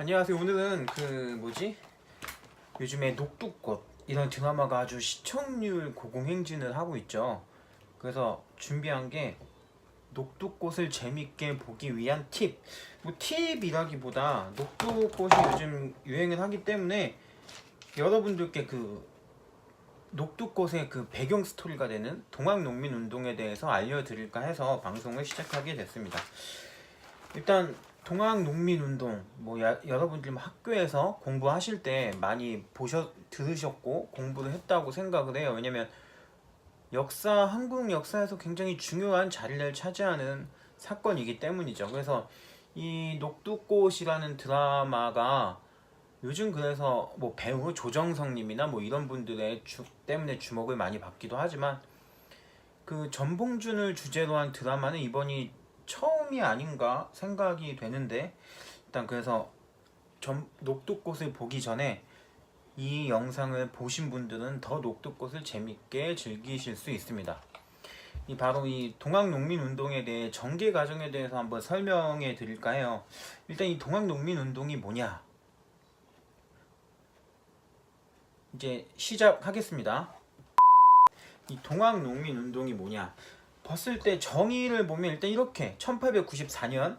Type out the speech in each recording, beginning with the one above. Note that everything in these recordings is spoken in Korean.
안녕하세요. 오늘은 그 뭐지? 요즘에 녹두꽃 이런 드라마가 아주 시청률 고공행진을 하고 있죠. 그래서 준비한 게 녹두꽃을 재밌게 보기 위한 팁. 뭐 팁이라기보다 녹두꽃이 요즘 유행을 하기 때문에 여러분들께 그 녹두꽃의 그 배경 스토리가 되는 동학농민 운동에 대해서 알려드릴까 해서 방송을 시작하게 됐습니다. 일단 동학 농민 운동 뭐 야- 여러분들 뭐 학교에서 공부하실 때 많이 보셨 들으셨고 공부를 했다고 생각을 해요. 왜냐면 역사 한국 역사에서 굉장히 중요한 자리를 차지하는 사건이기 때문이죠. 그래서 이 녹두꽃이라는 드라마가 요즘 그래서 뭐 배우 조정석님이나 뭐 이런 분들의 주, 때문에 주목을 많이 받기도 하지만 그 전봉준을 주제로 한 드라마는 이번이 처음 이 아닌가 생각이 되는데 일단 그래서 전, 녹두꽃을 보기 전에 이 영상을 보신 분들은 더 녹두꽃을 재밌게 즐기실 수 있습니다. 이 바로 이 동학농민운동에 대해 전개 과정에 대해서 한번 설명해 드릴까 해요. 일단 이 동학농민운동이 뭐냐? 이제 시작하겠습니다. 이 동학농민운동이 뭐냐? 봤을 때 정의를 보면 일단 이렇게 1894년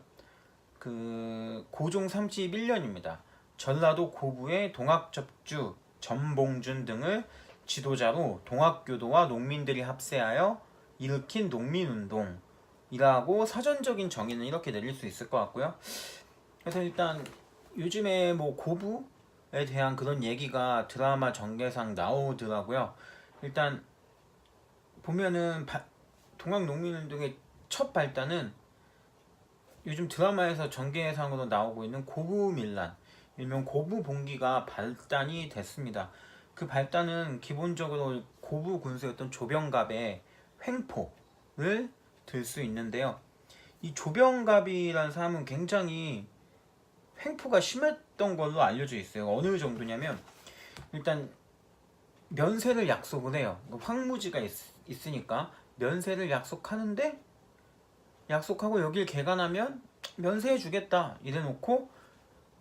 그 고종 31년입니다. 전라도 고부의 동학접주 전봉준 등을 지도자로 동학교도와 농민들이 합세하여 일으킨 농민운동이라고 사전적인 정의는 이렇게 내릴 수 있을 것 같고요. 그래서 일단 요즘에 뭐 고부에 대한 그런 얘기가 드라마 전개상 나오더라고요. 일단 보면은 바- 동학농민운동의 첫 발단은 요즘 드라마에서 전개상으로 나오고 있는 고부밀란, 일명 고부봉기가 발단이 됐습니다. 그 발단은 기본적으로 고부 군수였던 조병갑의 횡포를 들 수 있는데요. 이 조병갑이라는 사람은 굉장히 횡포가 심했던 걸로 알려져 있어요. 어느 정도냐면 일단 면세를 약속을 해요. 황무지가 있, 있으니까 면세를 약속하는데 약속하고 여길 개간하면 면세해 주겠다 이래 놓고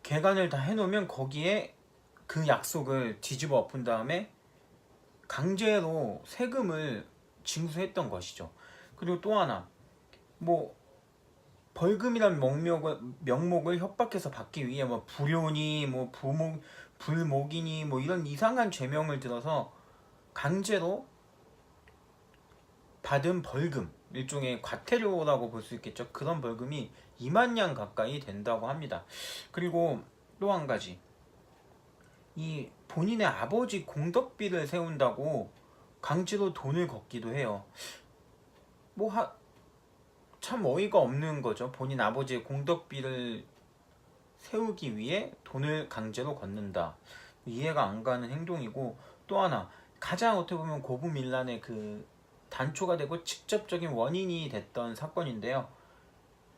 개간을 다 해놓으면 거기에 그 약속을 뒤집어 엎은 다음에 강제로 세금을 징수했던 것이죠. 그리고 또 하나 뭐 벌금이란 명목을 명목을 협박해서 받기 위해 뭐 불효니 뭐 부목 불목이니 뭐 이런 이상한 죄명을 들어서 강제로 받은 벌금 일종의 과태료라고 볼 수 있겠죠. 그런 벌금이 2만 냥 가까이 된다고 합니다. 그리고 또 한 가지 이 본인의 아버지 공덕비를 세운다고 강제로 돈을 걷기도 해요. 뭐참 어이가 없는 거죠. 본인 아버지의 공덕비를 세우기 위해 돈을 강제로 걷는다. 이해가 안 가는 행동이고 또 하나 가장 어떻게 보면 고부밀란의 그 단초가 되고 직접적인 원인이 됐던 사건인데요.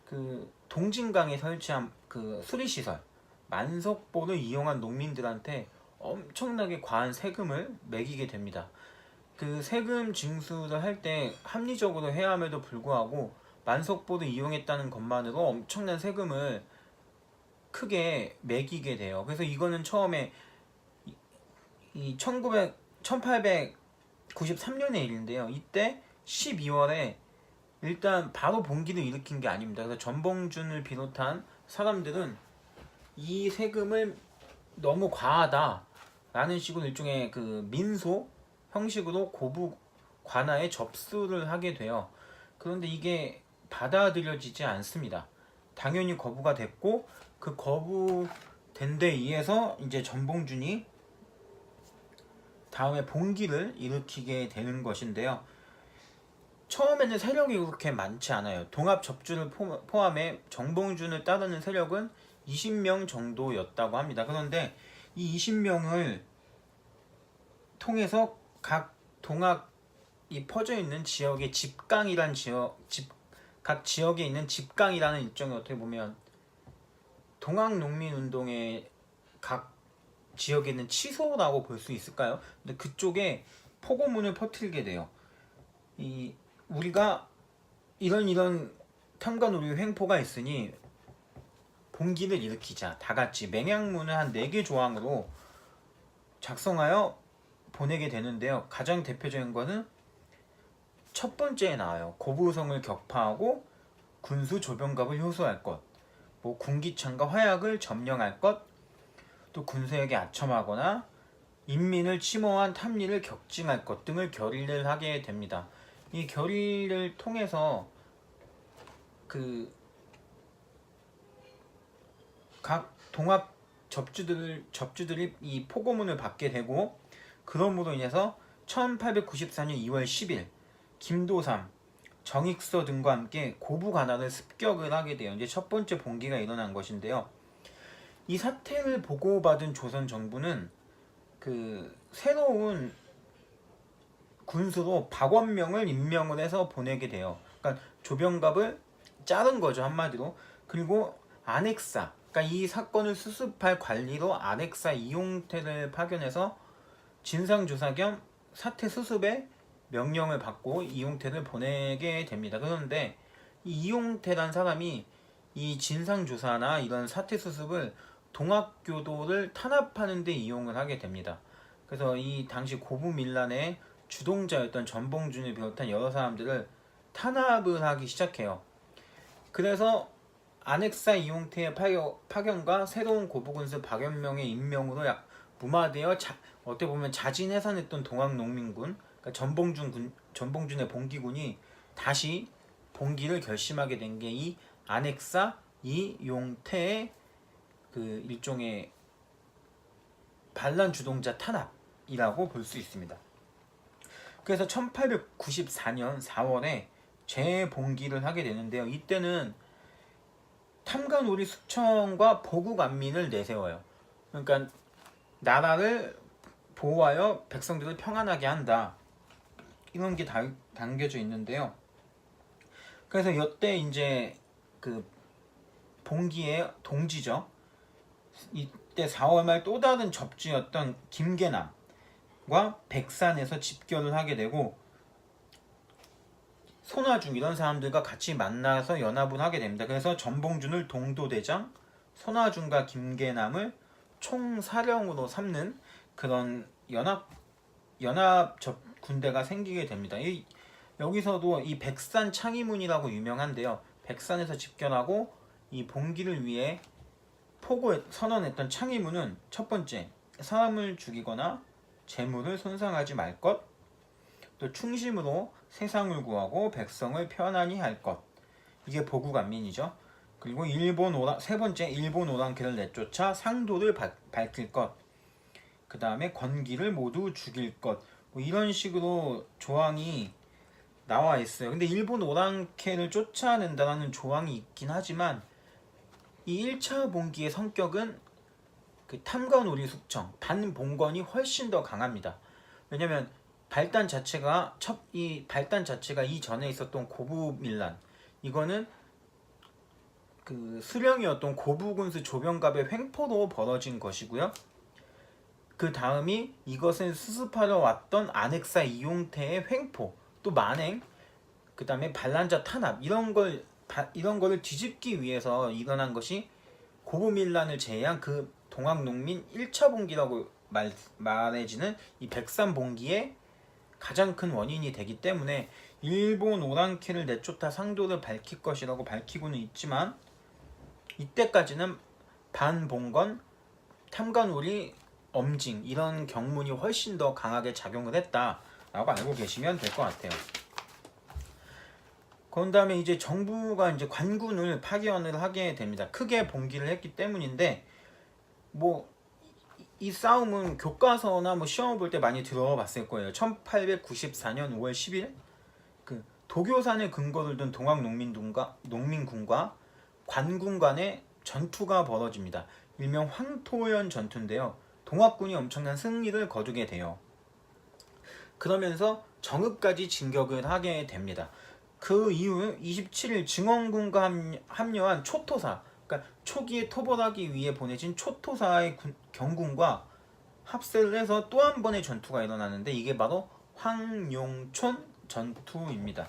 그 동진강에 설치한 그 수리시설 만석보를 이용한 농민들한테 엄청나게 과한 세금을 매기게 됩니다. 그 세금 징수를 할 때 합리적으로 해야 함에도 불구하고 만석보를 이용했다는 것만으로 엄청난 세금을 크게 매기게 돼요. 그래서 이거는 처음에 이, 이 1900, 1893년의 일인데요. 이때 12월에 일단 바로 봉기를 일으킨 게 아닙니다. 그래서 전봉준을 비롯한 사람들은 이 세금을 너무 과하다라는 식으로 일종의 그 민소 형식으로 고부 관아에 접수를 하게 돼요. 그런데 이게 받아들여지지 않습니다. 당연히 거부가 됐고 그 거부된 데 의해서 이제 전봉준이 다음에 봉기를 일으키게 되는 것인데요. 처음에는 세력이 그렇게 많지 않아요. 동합 접주를 포- 포함해 정봉준을 따르는 세력은 20명 정도였다고 합니다. 그런데 이 20명을 통해서 각 동합이 퍼져 있는 지역의 집강이란 지역 집 각 지역에 있는 집강이라는 일종의 어떻게 보면 동학 농민 운동의 각 지역에 있는 취소라고 볼 수 있을까요? 근데 그쪽에 포고문을 퍼뜨리게 돼요. 이 우리가 이런 이런 탐관오류 횡포가 있으니 봉기를 일으키자 다 같이 맹약문을 한네개 조항으로 작성하여 보내게 되는데요. 가장 대표적인 거는 첫 번째에 나와요. 고부성을 격파하고 군수 조병갑을 효소할 것, 뭐 군기창과 화약을 점령할 것, 또 군수에게 아첨하거나 인민을 침호한 탐리를 격징할 것 등을 결의를 하게 됩니다. 이 결의를 통해서 그 각 동학 접주들 접주들이 이 포고문을 받게 되고 그럼으로 인해서 1894년 2월 10일 김도삼, 정익서 등과 함께 고부 관할을 습격을 하게 돼요. 이제 첫 번째 봉기가 일어난 것인데요. 이 사태를 보고받은 조선 정부는 그 새로운 군수로 박원명을 임명을 해서 보내게 돼요. 그러니까 조병갑을 자른 거죠 한마디로. 그리고 안핵사, 그러니까 이 사건을 수습할 관리로 안핵사 이용태를 파견해서 진상 조사 겸 사태 수습에 명령을 받고 이용태를 보내게 됩니다. 그런데 이 이용태란 사람이 이 진상 조사나 이런 사태 수습을 동학교도를 탄압하는 데 이용을 하게 됩니다. 그래서 이 당시 고부밀란의 주동자였던 전봉준을 비롯한 여러 사람들을 탄압을 하기 시작해요. 그래서 안핵사 이용태의 파견, 파견 과 새로운 고부군수 박연명의 임명으로 약 무마되어 자, 어떻게 보면 자진해산했던 동학농민군 그러니까 전봉준 군, 전봉준의 봉기군이 다시 봉기를 결심하게 된 게 이 안핵사 이용태의 그 일종의 반란 주동자 탄압이라고 볼 수 있습니다. 그래서 1894년 4월에 재봉기를 하게 되는데요. 이때는 탐관우리 숙청과 보국 안민을 내세워요. 그러니까 나라를 보호하여 백성들을 평안하게 한다. 이런 게 다, 담겨져 있는데요. 그래서 이때 이제 그 봉기의 동지죠. 이때 4월 말 또 다른 접주였던 김계남과 백산에서 집결을 하게 되고 손아중 이런 사람들과 같이 만나서 연합을 하게 됩니다. 그래서 전봉준을 동도대장, 손아중과 김계남을 총사령으로 삼는 그런 연합 연합 접 군대가 생기게 됩니다. 이, 여기서도 이 백산 창의문이라고 유명한데요. 백산에서 집결하고 이 봉기를 위해 포고 선언했던 창의문은 첫 번째 사람을 죽이거나 재물을 손상하지 말 것, 또 충심으로 세상을 구하고 백성을 편안히 할 것. 이게 보국안민이죠. 그리고 일본 오랑 세 번째 일본 오랑캐를 내쫓아 상도를 바, 밝힐 것. 그 다음에 권기를 모두 죽일 것. 뭐 이런 식으로 조항이 나와 있어요. 근데 일본 오랑캐를 쫓아낸다는 조항이 있긴 하지만 이 1차 봉기의 성격은 그 탐관 우리 숙청 반봉건이 훨씬 더 강합니다. 왜냐면 발단 자체가 첫 이 발단 자체가 이전에 있었던 고부 밀란 이거는 그 수령이었던 고부군수 조병갑의 횡포로 벌어진 것이고요. 그 다음이 이것을 수습하러 왔던 안핵사 이용태의 횡포 또 만행 그 다음에 반란자 탄압 이런 걸 이런 거를 뒤집기 위해서 일어난 것이 고부밀란을 제외한 그 동학농민 1차 봉기라고 말, 말해지는 이 백산봉기의 가장 큰 원인이 되기 때문에 일본 오랑캐를 내쫓아 상도를 밝힐 것이라고 밝히고는 있지만 이때까지는 반봉건, 탐관우리, 엄징 이런 경문이 훨씬 더 강하게 작용을 했다라고 알고 계시면 될 것 같아요. 그런 다음에 이제 정부가 이제 관군을 파견을 하게 됩니다. 크게 봉기를 했기 때문인데 뭐 이 싸움은 교과서나 뭐 시험 볼 때 많이 들어봤을 거예요. 1894년 5월 10일 그 도교산에 근거를 둔 동학 농민군과 농민군과 관군 간의 전투가 벌어집니다. 일명 황토연 전투인데요. 동학군이 엄청난 승리를 거두게 돼요. 그러면서 정읍까지 진격을 하게 됩니다. 그 이후 27일 증원군과 합류한 초토사, 그러니까 초기에 토벌하기 위해 보내진 초토사의 군, 경군과 합세를 해서 또 한 번의 전투가 일어나는데 이게 바로 황룡촌 전투입니다.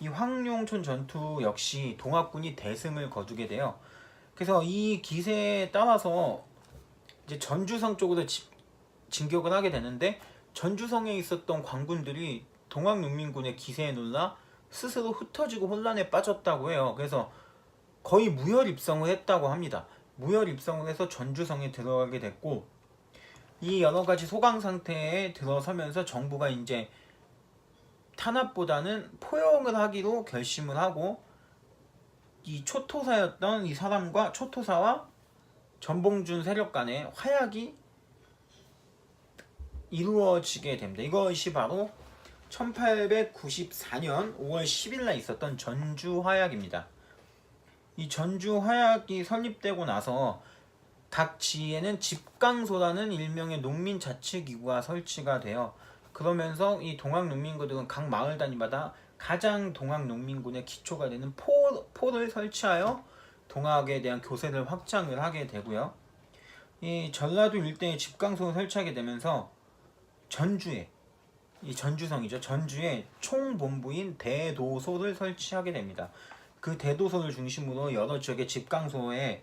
이 황룡촌 전투 역시 동학군이 대승을 거두게 돼요. 그래서 이 기세에 따라서 이제 전주성 쪽으로 집- 진격을 하게 되는데 전주성에 있었던 관군들이 동학농민군의 기세에 놀라 스스로 흩어지고 혼란에 빠졌다고 해요. 그래서 거의 무혈 입성을 했다고 합니다. 무혈 입성을 해서 전주성에 들어가게 됐고 이 여러 가지 소강 상태에 들어서면서 정부가 이제 탄압보다는 포용을 하기로 결심을 하고 이 초토사였던 이 사람과 초토사와 전봉준 세력 간의 화약이 이루어지게 됩니다. 이것이 바로 1894년 5월 10일 날 있었던 전주 화약입니다. 이 전주 화약이 설립되고 나서 각 지에는 집강소라는 일명의 농민 자치 기구가 설치가 되어 그러면서 이 동학 농민군들은 각 마을 단위마다 가장 동학 농민군의 기초가 되는 포, 포를 설치하여 동학에 대한 교세를 확장을 하게 되고요. 이 전라도 일대에 집강소를 설치하게 되면서 전주에 이 전주성이죠. 전주에 총본부인 대도소를 설치하게 됩니다. 그 대도소를 중심으로 여러 지역의 집강소에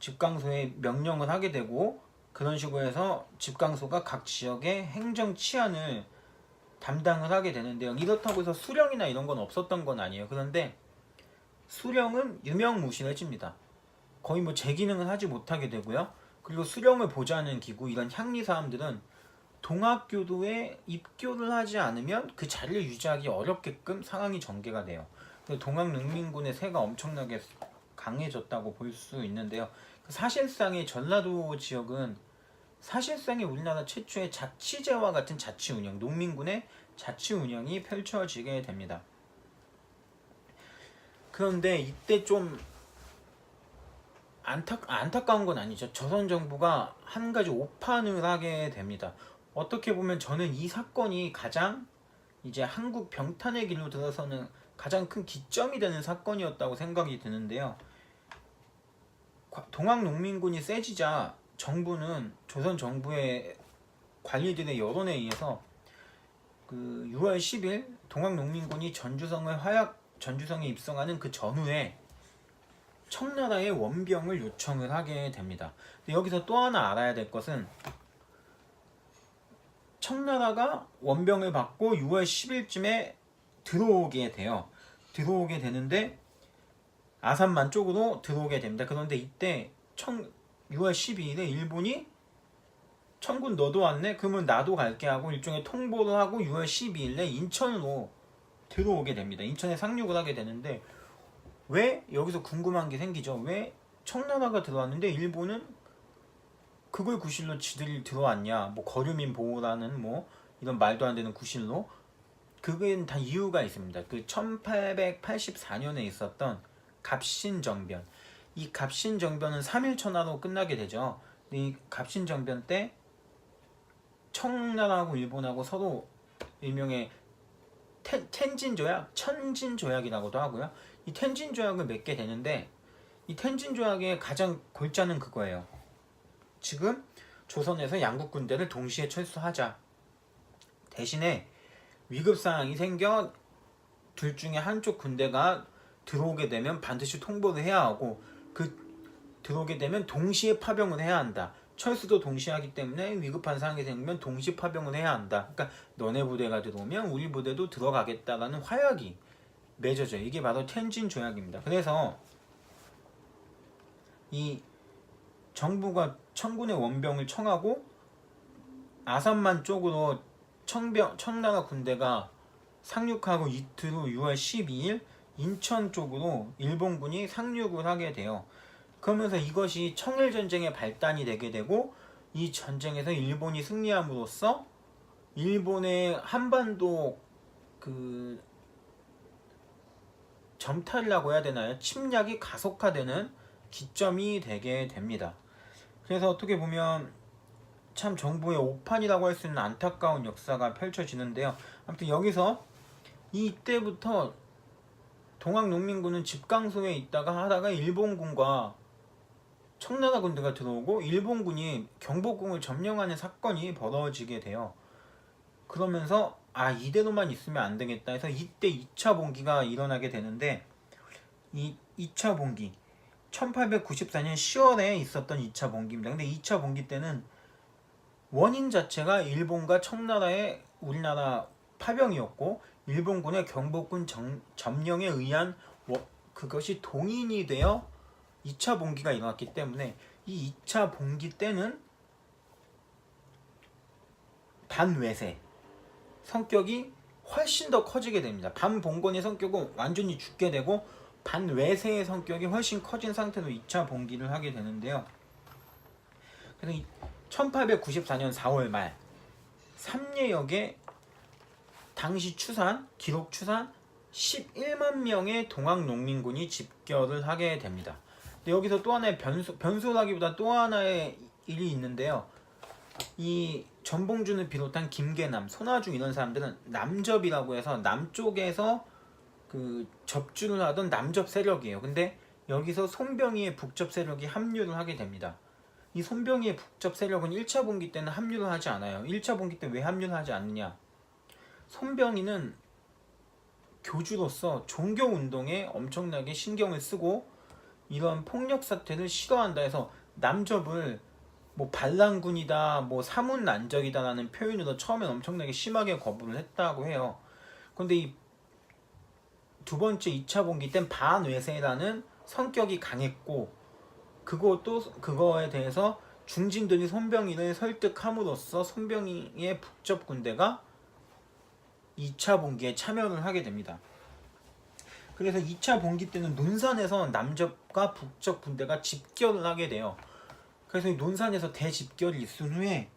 집강소에 명령을 하게 되고 그런 식으로 해서 집강소가 각 지역의 행정 치안을 담당을 하게 되는데요. 이렇다고 해서 수령이나 이런 건 없었던 건 아니에요. 그런데 수령은 유명무실해집니다. 거의 뭐 재기능을 하지 못하게 되고요. 그리고 수령을 보좌하는 기구 이런 향리 사람들은 동학교도에 입교를 하지 않으면 그 자리를 유지하기 어렵게끔 상황이 전개가 돼요. 동학농민군의 세가 엄청나게 강해졌다고 볼 수 있는데요. 사실상의 전라도 지역은 사실상의 우리나라 최초의 자치제와 같은 자치 운영, 농민군의 자치 운영이 펼쳐지게 됩니다. 그런데 이때 좀 안타, 안타까운 건 아니죠. 조선 정부가 한 가지 오판을 하게 됩니다. 어떻게 보면 저는 이 사건이 가장 이제 한국 병탄의 길로 들어서는 가장 큰 기점이 되는 사건이었다고 생각이 드는데요. 과- 동학농민군이 세지자 정부는 조선 정부의 관리들의 여론에 의해서 그 6월 10일 동학농민군이 전주성을 화약 전주성에 입성하는 그 전후에 청나라의 원병을 요청을 하게 됩니다. 여기서 또 하나 알아야 될 것은 청나라가 원병을 받고 6월 10일쯤에 들어오게 돼요. 들어오게 되는데 아산만 쪽으로 들어오게 됩니다. 그런데 이때 청 6월 12일에 일본이 청군 너도 왔네? 그러면 나도 갈게 하고 일종의 통보를 하고 6월 12일에 인천으로 들어오게 됩니다. 인천에 상륙을 하게 되는데 왜 여기서 궁금한 게 생기죠? 왜 청나라가 들어왔는데 일본은 그걸 구실로 지들이 들어왔냐? 뭐 거류민 보호라는 뭐 이런 말도 안 되는 구실로 그게 다 이유가 있습니다. 그 1884년에 있었던 갑신정변. 이 갑신정변은 3일 천하로 끝나게 되죠. 이 갑신정변 때 청나라하고 일본하고 서로 일명의 텐, 텐진 조약, 천진 조약이라고도 하고요. 이 텐진 조약을 맺게 되는데 이 텐진 조약의 가장 골자는 그거예요. 지금 조선에서 양국 군대를 동시에 철수하자. 대신에 위급 상황이 생겨 둘 중에 한쪽 군대가 들어오게 되면 반드시 통보를 해야 하고 그 들어오게 되면 동시에 파병을 해야 한다. 철수도 동시에 하기 때문에 위급한 상황이 생기면 동시 파병을 해야 한다. 그러니까 너네 부대가 들어오면 우리 부대도 들어가겠다라는 화약이 맺어져. 이게 바로 텐진 조약입니다. 그래서 이 정부가 청군의 원병을 청하고 아산만 쪽으로 청병 청나라 군대가 상륙하고 이틀 후 6월 12일 인천 쪽으로 일본군이 상륙을 하게 돼요. 그러면서 이것이 청일 전쟁의 발단이 되게 되고 이 전쟁에서 일본이 승리함으로써 일본의 한반도 그 점탈이라고 해야 되나요? 침략이 가속화되는 기점이 되게 됩니다. 그래서 어떻게 보면 참 정부의 오판이라고 할 수 있는 안타까운 역사가 펼쳐지는데요. 아무튼 여기서 이때부터 동학농민군은 집강소에 있다가 하다가 일본군과 청나라 군대가 들어오고 일본군이 경복궁을 점령하는 사건이 벌어지게 돼요. 그러면서 아 이대로만 있으면 안 되겠다 해서 이때 2차 봉기가 일어나게 되는데 이 2차 봉기 1894년 10월에 있었던 2차 봉기입니다. 근데 2차 봉기 때는 원인 자체가 일본과 청나라의 우리나라 파병이었고 일본군의 경복군 정- 점령에 의한 워- 그것이 동인이 되어 2차 봉기가 일어났기 때문에 이 2차 봉기 때는 반외세 성격이 훨씬 더 커지게 됩니다. 반봉건의 성격은 완전히 죽게 되고 반외세의 성격이 훨씬 커진 상태로 2차 봉기를 하게 되는데요. 그래서 1894년 4월 말 삼례역에 당시 추산 기록 추산 11만 명의 동학 농민군이 집결을 하게 됩니다. 근데 여기서 또 하나의 변수 변수라기보다 또 하나의 일이 있는데요. 이 전봉준을 비롯한 김계남, 손아중 이런 사람들은 남접이라고 해서 남쪽에서 그 접주를 하던 남접 세력이에요. 근데 여기서 손병희의 북접 세력이 합류를 하게 됩니다. 이 손병희의 북접 세력은 1차 분기 때는 합류를 하지 않아요. 1차 분기 때 왜 합류를 하지 않느냐? 손병희는 교주로서 종교 운동에 엄청나게 신경을 쓰고 이런 폭력 사태를 싫어한다 해서 남접을 뭐 반란군이다, 뭐 사문 난적이다라는 표현으로 처음엔 엄청나게 심하게 거부를 했다고 해요. 근데 이 두 번째 2차 봉기 땐 반외세라는 성격이 강했고 그것도 그거에 대해서 중진들이 손병희를 설득함으로써 손병희의 북접 군대가 2차 봉기에 참여를 하게 됩니다. 그래서 2차 봉기 때는 논산에서 남접과 북접 군대가 집결을 하게 돼요. 그래서 이 논산에서 대집결이 있은 후에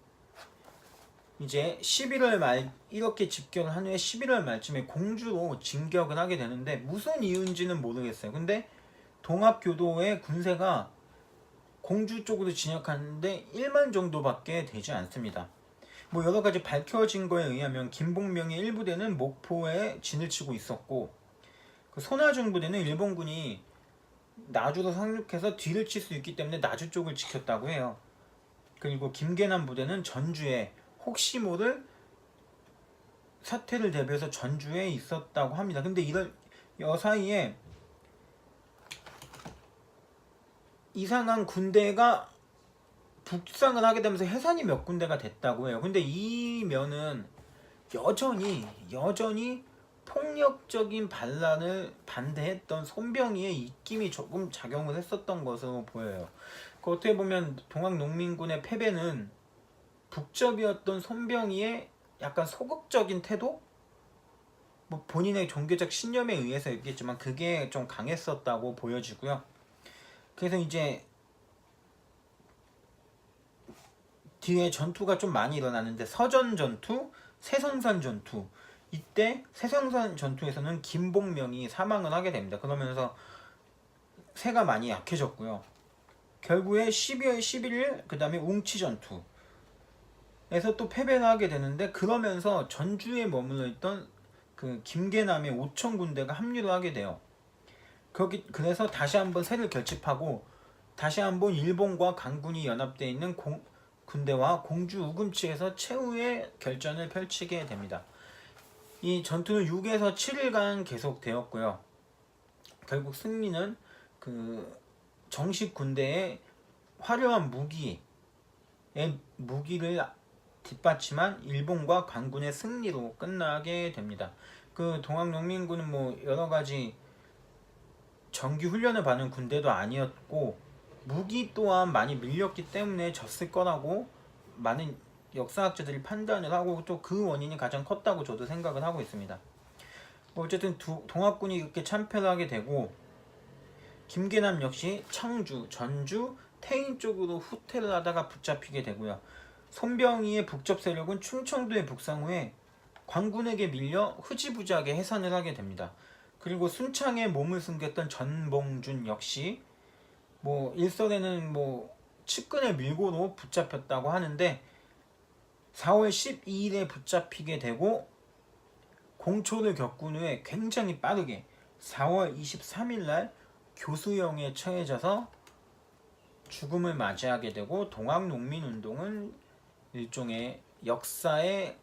이제 11월 말 이렇게 집결을 한 후에 11월 말쯤에 공주로 진격을 하게 되는데 무슨 이유인지는 모르겠어요. 근데 동합교도의 군세가 공주 쪽으로 진격하는데 1만 정도밖에 되지 않습니다. 뭐 여러 가지 밝혀진 거에 의하면 김봉명의 일부대는 목포에 진을 치고 있었고 그 손아중 부대는 일본군이 나주로 상륙해서 뒤를 칠 수 있기 때문에 나주 쪽을 지켰다고 해요. 그리고 김계남 부대는 전주에 혹시 모를 사태를 대비해서 전주에 있었다고 합니다. 근데 이런 여 사이에 이상한 군대가 북상을 하게 되면서 해산이 몇 군데가 됐다고 해요. 근데 이 면은 여전히 여전히 폭력적인 반란을 반대했던 손병희의 입김이 조금 작용을 했었던 것으로 보여요. 그 어떻게 보면 동학농민군의 패배는 북접이었던 손병희의 약간 소극적인 태도? 뭐 본인의 종교적 신념에 의해서였겠지만 그게 좀 강했었다고 보여지고요. 그래서 이제 뒤에 전투가 좀 많이 일어나는데 서전 전투, 세성산 전투 이때 세성산 전투에서는 김봉명이 사망을 하게 됩니다. 그러면서 세가 많이 약해졌고요. 결국에 12월 11일 그 다음에 웅치 전투 에서 또 패배를 하게 되는데 그러면서 전주에 머물러 있던 그 김계남의 5천 군대가 합류를 하게 돼요. 거기 그래서 다시 한번 세를 결집하고 다시 한번 일본과 강군이 연합되어 있는 공, 군대와 공주 우금치에서 최후의 결전을 펼치게 됩니다. 이 전투는 6에서 7일간 계속되었고요. 결국 승리는 그 정식 군대의 화려한 무기의 무기를 뒷받침한 일본과 강군의 승리로 끝나게 됩니다. 그 동학농민군은 뭐 여러 가지 정규 훈련을 받는 군대도 아니었고 무기 또한 많이 밀렸기 때문에 졌을 거라고 많은 역사학자들이 판단을 하고 또 그 원인이 가장 컸다고 저도 생각을 하고 있습니다. 뭐 어쨌든 두, 동학군이 이렇게 참패를 하게 되고 김계남 역시 청주, 전주, 태인 쪽으로 후퇴를 하다가 붙잡히게 되고요. 손병희의 북접 세력은 충청도의 북상 후에 광군에게 밀려 흐지부지하게 해산을 하게 됩니다. 그리고 순창에 몸을 숨겼던 전봉준 역시 뭐 일설에는 뭐 측근의 밀고로 붙잡혔다고 하는데 4월 12일에 붙잡히게 되고 공초를 겪은 후에 굉장히 빠르게 4월 23일 날 교수형에 처해져서 죽음을 맞이하게 되고 동학농민운동은 일종의 역사의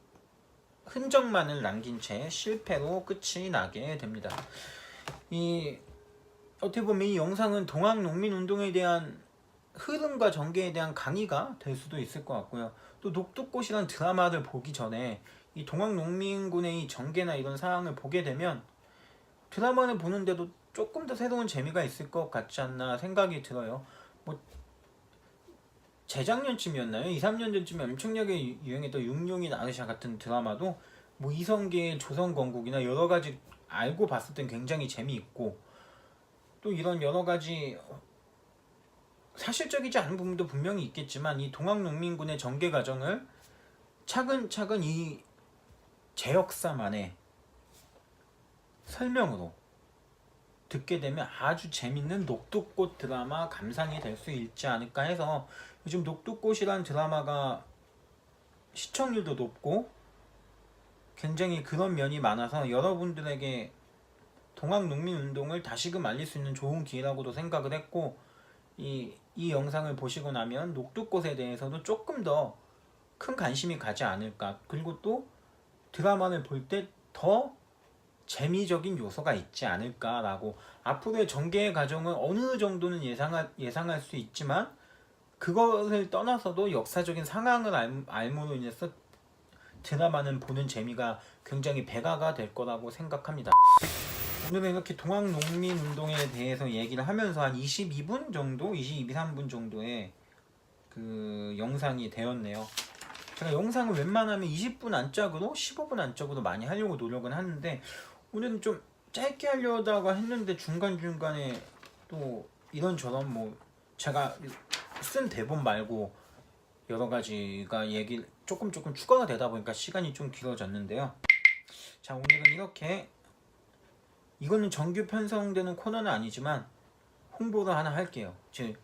흔적만을 남긴 채 실패로 끝이 나게 됩니다. 이 어떻게 보면 이 영상은 동학 농민 운동에 대한 흐름과 전개에 대한 강의가 될 수도 있을 것 같고요. 또 녹두꽃이라는 드라마를 보기 전에 이 동학 농민군의 이 전개나 이런 사항을 보게 되면 드라마를 보는데도 조금 더 새로운 재미가 있을 것 같지 않나 생각이 들어요. 뭐 재작년쯤이었나요? 2, 3년 전쯤에 엄청나게 유행했던 육룡이 나르샤 같은 드라마도 뭐 이성계의 조선건국이나 여러 가지 알고 봤을 땐 굉장히 재미있고 또 이런 여러 가지 사실적이지 않은 부분도 분명히 있겠지만 이 동학농민군의 전개 과정을 차근차근 이 제역사만의 설명으로 듣게 되면 아주 재밌는 녹두꽃 드라마 감상이 될 수 있지 않을까 해서 요즘 녹두꽃이란 드라마가 시청률도 높고 굉장히 그런 면이 많아서 여러분들에게 동학농민운동을 다시금 알릴 수 있는 좋은 기회라고도 생각을 했고 이, 이 영상을 보시고 나면 녹두꽃에 대해서도 조금 더 큰 관심이 가지 않을까. 그리고 또 드라마를 볼 때 더 재미적인 요소가 있지 않을까라고. 앞으로의 전개의 과정은 어느 정도는 예상할, 예상할 수 있지만 그것을 떠나서도 역사적인 상황을 알, 알므로 인해서 드라마는 보는 재미가 굉장히 배가가 될 거라고 생각합니다. 오늘은 이렇게 동학농민운동에 대해서 얘기를 하면서 한 22분 정도, 22, 3분 정도의 그 영상이 되었네요. 제가 영상을 웬만하면 20분 안짝으로, 15분 안짝으로 많이 하려고 노력은 하는데 오늘은 좀 짧게 하려다가 했는데 중간중간에 또 이런저런 뭐 제가 쓴 대본 말고 여러 가지가 얘기 조금 조금 추가가 되다 보니까 시간이 좀 길어졌는데요. 자 오늘은 이렇게 이거는 정규 편성되는 코너는 아니지만 홍보를 하나 할게요. 제이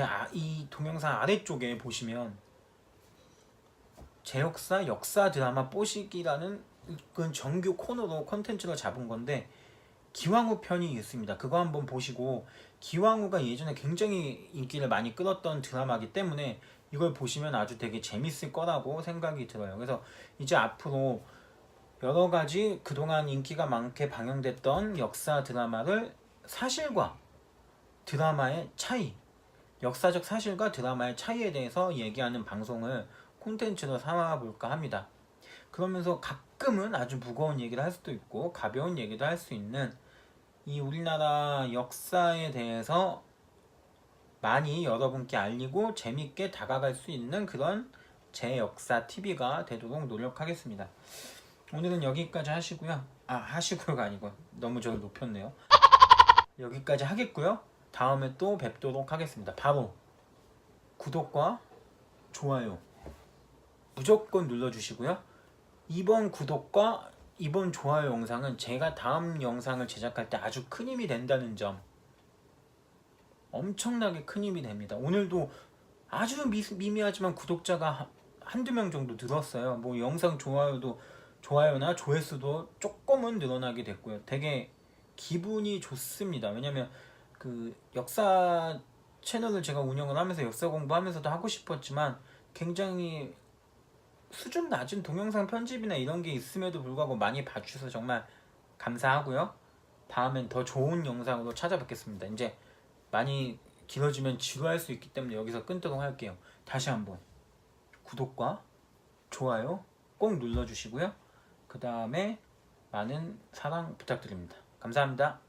아, 동영상 아래쪽에 보시면 제 역사 역사 드라마 뽀시기라는 그 정규 코너로 컨텐츠를 잡은 건데 기왕후 편이 있습니다. 그거 한번 보시고 기왕후가 예전에 굉장히 인기를 많이 끌었던 드라마기 때문에 이걸 보시면 아주 되게 재밌을 거라고 생각이 들어요. 그래서 이제 앞으로 여러 가지 그동안 인기가 많게 방영됐던 역사 드라마를 사실과 드라마의 차이, 역사적 사실과 드라마의 차이에 대해서 얘기하는 방송을 콘텐츠로 삼아볼까 합니다. 그러면서 가끔은 아주 무거운 얘기를 할 수도 있고 가벼운 얘기도 할 수 있는 이 우리나라 역사에 대해서 많이 여러분께 알리고 재밌게 다가갈 수 있는 그런 제 역사 TV가 되도록 노력하겠습니다. 오늘은 여기까지 하시고요. 아 하시고요가 아니고 너무 저를 높였네요. 여기까지 하겠고요. 다음에 또 뵙도록 하겠습니다. 바로 구독과 좋아요 무조건 눌러주시고요. 이번 구독과 이번 좋아요 영상은 제가 다음 영상을 제작할 때 아주 큰 힘이 된다는 점 엄청나게 큰 힘이 됩니다. 오늘도 아주 미, 미미하지만 구독자가 한두 명 정도 늘었어요. 뭐 영상 좋아요도 좋아요나 조회수도 조금은 늘어나게 됐고요. 되게 기분이 좋습니다. 왜냐면 그 역사 채널을 제가 운영을 하면서 역사 공부하면서도 하고 싶었지만 굉장히 수준 낮은 동영상 편집이나 이런 게 있음에도 불구하고 많이 봐주셔서 정말 감사하고요. 다음엔 더 좋은 영상으로 찾아뵙겠습니다. 이제 많이 길어지면 지루할 수 있기 때문에 여기서 끊도록 할게요. 다시 한번 구독과 좋아요 꼭 눌러주시고요. 그 다음에 많은 사랑 부탁드립니다. 감사합니다.